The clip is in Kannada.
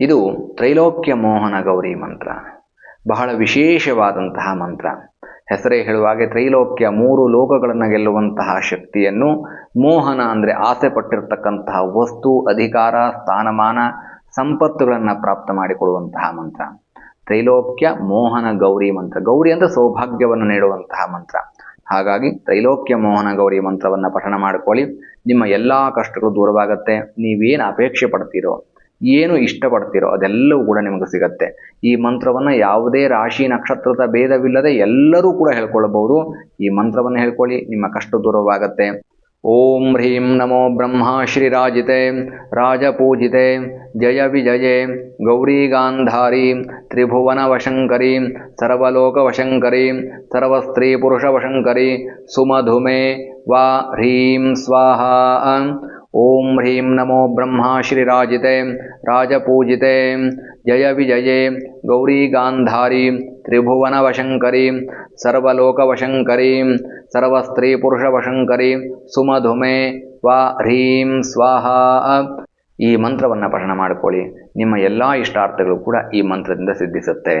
ಇದು ತ್ರೈಲೋಕ್ಯ ಮೋಹನ ಗೌರಿ ಮಂತ್ರ. ಬಹಳ ವಿಶೇಷವಾದಂತಹ ಮಂತ್ರ. ಹೆಸರೇ ಹೇಳುವಾಗೆ ತ್ರೈಲೋಕ್ಯ ಮೂರು ಲೋಕಗಳನ್ನು ಗೆಲ್ಲುವಂತಹ ಶಕ್ತಿಯನ್ನು ಮೋಹನ ಅಂದರೆ ಆಸೆ ಪಟ್ಟಿರ್ತಕ್ಕಂತಹ ವಸ್ತು, ಅಧಿಕಾರ, ಸ್ಥಾನಮಾನ, ಸಂಪತ್ತುಗಳನ್ನು ಪ್ರಾಪ್ತ ಮಾಡಿಕೊಳ್ಳುವಂತಹ ಮಂತ್ರ. ತ್ರೈಲೋಕ್ಯ ಮೋಹನ ಗೌರಿ ಮಂತ್ರ. ಗೌರಿ ಅಂದರೆ ಸೌಭಾಗ್ಯವನ್ನು ನೀಡುವಂತಹ ಮಂತ್ರ. ಹಾಗಾಗಿ ತ್ರೈಲೋಕ್ಯ ಮೋಹನ ಗೌರಿ ಮಂತ್ರವನ್ನು ಪಠಣ ಮಾಡಿಕೊಳ್ಳಿ. ನಿಮ್ಮ ಎಲ್ಲ ಕಷ್ಟಗಳು ದೂರವಾಗುತ್ತೆ. ನೀವೇನು ಅಪೇಕ್ಷೆ ಪಡ್ತೀರೋ ಏನು ಇಷ್ಟಪಡ್ತೀರೋ ಅದೆಲ್ಲವೂ ಕೂಡ ನಿಮಗೆ ಸಿಗತ್ತೆ. ಈ ಮಂತ್ರವನ್ನು ಯಾವುದೇ ರಾಶಿ ನಕ್ಷತ್ರದ ಭೇದವಿಲ್ಲದೆ ಎಲ್ಲರೂ ಕೂಡ ಹೇಳ್ಕೊಳ್ಳಬಹುದು ಈ ಮಂತ್ರವನ್ನು ಹೇಳ್ಕೊಳ್ಳಿ, ನಿಮ್ಮ ಕಷ್ಟ ದೂರವಾಗತ್ತೆ. ಓಂ ಹ್ರೀಂ ನಮೋ ಬ್ರಹ್ಮ ಶ್ರೀರಾಜಿತೆ ರಾಜಪೂಜಿತೆ, ಜಯ ವಿಜಯೆ. ಗೌರಿ ಗಾಂಧಾರಿ, ತ್ರಿಭುವನ ವಶಂಕರಿ, ಸರ್ವಲೋಕ ವಶಂಕರಿ, ಸರ್ವಸ್ತ್ರೀ ಪುರುಷ ವಶಂಕರಿ, ಸುಮಧುಮೆ ವಾ ಹ್ರೀಂ ಸ್ವಾಹ. ಓಂ ಹ್ರೀಂ ನಮೋ ಬ್ರಹ್ಮ ಶ್ರೀರಾಜಿತೆ ರಾಜಪೂಜಿತೆ ಜಯ ವಿಜಯೇ ಗೌರಿ ಗಾಂಧಾರಿ ತ್ರಿಭುವನ ವಶಂಕರಿ ಸರ್ವಲೋಕ ವಶಂಕರಿ ಸರ್ವಸ್ತ್ರೀ ಪುರುಷ ವಶಂಕರಿ ಸುಮಧುಮೆ ವಾ ಹ್ರೀಂ ಸ್ವಾಹ ಈ ಮಂತ್ರವನ್ನು ಪಠಣ ಮಾಡಿಕೊಳ್ಳಿ ನಿಮ್ಮ ಎಲ್ಲ ಇಷ್ಟಾರ್ಥಗಳು ಕೂಡ ಈ ಮಂತ್ರದಿಂದ ಸಿದ್ಧಿಸುತ್ತೆ